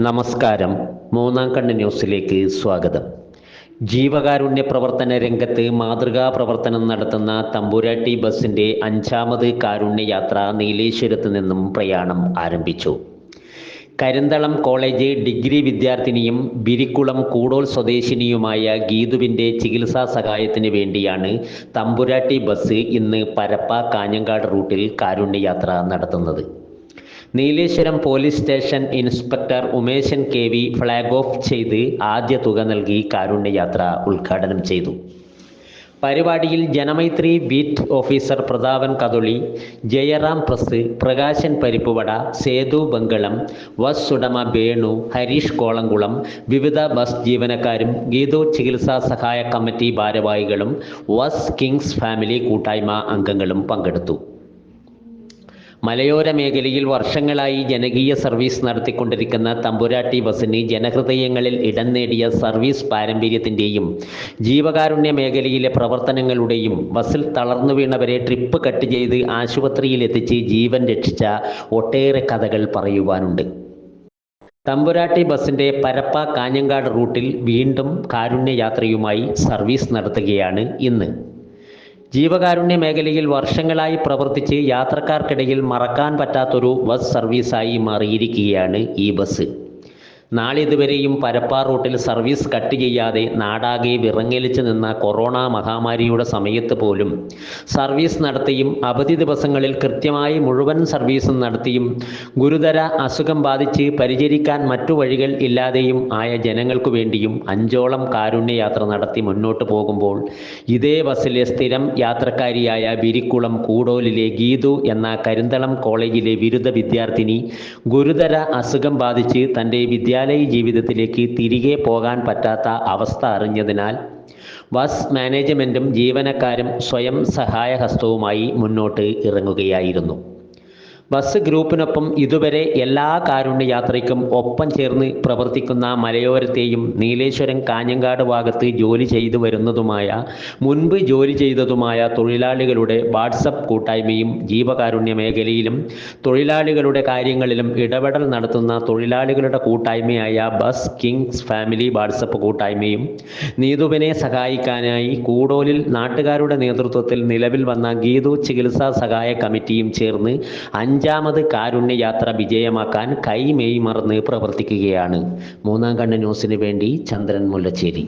നമസ്കാരം. മൂന്നാം കണ്ണ് ന്യൂസിലേക്ക് സ്വാഗതം. ജീവകാരുണ്യ പ്രവർത്തന രംഗത്ത് മാതൃകാ പ്രവർത്തനം നടത്തുന്ന തമ്പുരാട്ടി ബസിന്റെ അഞ്ചാമത് കാരുണ്യ യാത്ര നീലേശ്വരത്ത് നിന്നും പ്രയാണം ആരംഭിച്ചു. കരിന്തളം കോളേജ് ഡിഗ്രി വിദ്യാർത്ഥിനിയും ബിരിക്കുളം കൂടോൾ സ്വദേശിനിയുമായ ഗീതുവിന്റെ ചികിത്സാ സഹായത്തിന് വേണ്ടിയാണ് തമ്പുരാട്ടി ബസ് ഇന്ന് പരപ്പ കാഞ്ഞങ്കാട് റൂട്ടിൽ കാരുണ്യയാത്ര നടത്തുന്നത്. Nileshwaram police station inspector Umeshan K V flag off ചെയ്ത് ആദ്യ തുക നൽകി കാരുണ്യയാത്ര ഉദ്ഘാടനം ചെയ്തു. പരിപാടിയിൽ Janamaithri beat officer Prathapan Kathuli Jayaram press Prakashan പരിപ്പുവട സേതു ബംഗളം ബസ് ഉടമ വേണു ഹരീഷ് കോളംകുളം വിവിധ ബസ് ജീവനക്കാരും ഗീതു ചികിത്സാ സഹായ കമ്മിറ്റി ഭാരവാഹികളും വസ് കിങ്സ് ഫാമിലി കൂട്ടായ്മ അംഗങ്ങളും പങ്കെടുത്തു. മലയോര മേഖലയിൽ വർഷങ്ങളായി ജനകീയ സർവീസ് നടത്തിക്കൊണ്ടിരിക്കുന്ന തമ്പുരാട്ടി ബസിന് ജനഹൃദയങ്ങളിൽ ഇടം നേടിയ സർവീസ് പാരമ്പര്യത്തിന്റെയും ജീവകാരുണ്യ മേഖലയിലെ പ്രവർത്തനങ്ങളുടെയും ബസ്സിൽ തളർന്നു വീണവരെ ട്രിപ്പ് കട്ട് ചെയ്ത് ആശുപത്രിയിൽ എത്തിച്ച് ജീവൻ രക്ഷിച്ച ഒട്ടേറെ കഥകൾ പറയുവാനുണ്ട്. തമ്പുരാട്ടി ബസിന്റെ പരപ്പ കാഞ്ഞങ്ങാട് റൂട്ടിൽ വീണ്ടും കാരുണ്യ കാരുണ്യയാത്രയുമായി സർവീസ് നടത്തുകയാണ് ഇന്ന്. ജീവകാരുണ്യ മേഖലയിൽ വർഷങ്ങളായി പ്രവർത്തിച്ച് യാത്രക്കാർക്കിടയിൽ മറക്കാൻ പറ്റാത്തൊരു ബസ് സർവീസായി മാറിയിരിക്കുകയാണ് ഈ ബസ്. നാളിതുവരെയും പരപ്പാർ റൂട്ടിൽ സർവീസ് കട്ട് ചെയ്യാതെ നാടാകെ വിറങ്ങലിച്ച് നിന്ന കൊറോണ മഹാമാരിയുടെ സമയത്ത് പോലും സർവീസ് നടത്തിയും അവധി ദിവസങ്ങളിൽ കൃത്യമായി മുഴുവൻ സർവീസും നടത്തിയും ഗുരുതര അസുഖം ബാധിച്ച് പരിചരിക്കാൻ മറ്റു വഴികൾ ഇല്ലാതെയും ആയ ജനങ്ങൾക്കു വേണ്ടിയും അഞ്ചോളം കാരുണ്യയാത്ര നടത്തി മുന്നോട്ട് പോകുമ്പോൾ ഇതേ ബസ്സിലെ സ്ഥിരം യാത്രക്കാരിയായ ബിരിക്കുളം കൂടോലിലെ ഗീതു എന്ന കരിന്തളം കോളേജിലെ ബിരുദ വിദ്യാർത്ഥിനി ഗുരുതര അസുഖം ബാധിച്ച് തന്റെ വിദ്യാലയ ജീവിതത്തിലേക്ക് തിരികെ പോകാൻ പറ്റാത്ത അവസ്ഥ അറിഞ്ഞതിനാൽ ബസ് മാനേജ്മെന്റും ജീവനക്കാരും സ്വയം സഹായഹസ്തവുമായി മുന്നോട്ട് ഇറങ്ങുകയായിരുന്നു. ബസ് ഗ്രൂപ്പിനൊപ്പം ഇതുവരെ എല്ലാ കാരുണ്യ യാത്രയ്ക്കും ഒപ്പം ചേർന്ന് പ്രവർത്തിക്കുന്ന മലയോരത്തെയും നീലേശ്വരം കാഞ്ഞങ്ങാട് ഭാഗത്ത് ജോലി ചെയ്തു വരുന്നതുമായ മുൻപ് ജോലി ചെയ്തതുമായ തൊഴിലാളികളുടെ വാട്സപ്പ് കൂട്ടായ്മയും ജീവകാരുണ്യ മേഖലയിലും തൊഴിലാളികളുടെ കാര്യങ്ങളിലും ഇടപെടൽ നടത്തുന്ന തൊഴിലാളികളുടെ കൂട്ടായ്മയായ ബസ് കിങ്സ് ഫാമിലി വാട്സപ്പ് കൂട്ടായ്മയും നീതുവിനെ സഹായിക്കാനായി കൂടോലിൽ നാട്ടുകാരുടെ നേതൃത്വത്തിൽ നിലവിൽ വന്ന ഗീതു ചികിത്സാ സഹായ കമ്മിറ്റിയും ചേർന്ന് അഞ്ചാമത് കാരുണ്യയാത്ര വിജയമാക്കാൻ കൈമെയ്മറന്ന് പ്രവർത്തിക്കുകയാണ്. മൂന്നാം കണ്ണ് ന്യൂസിന് വേണ്ടി ചന്ദ്രൻ മുല്ലച്ചേരി.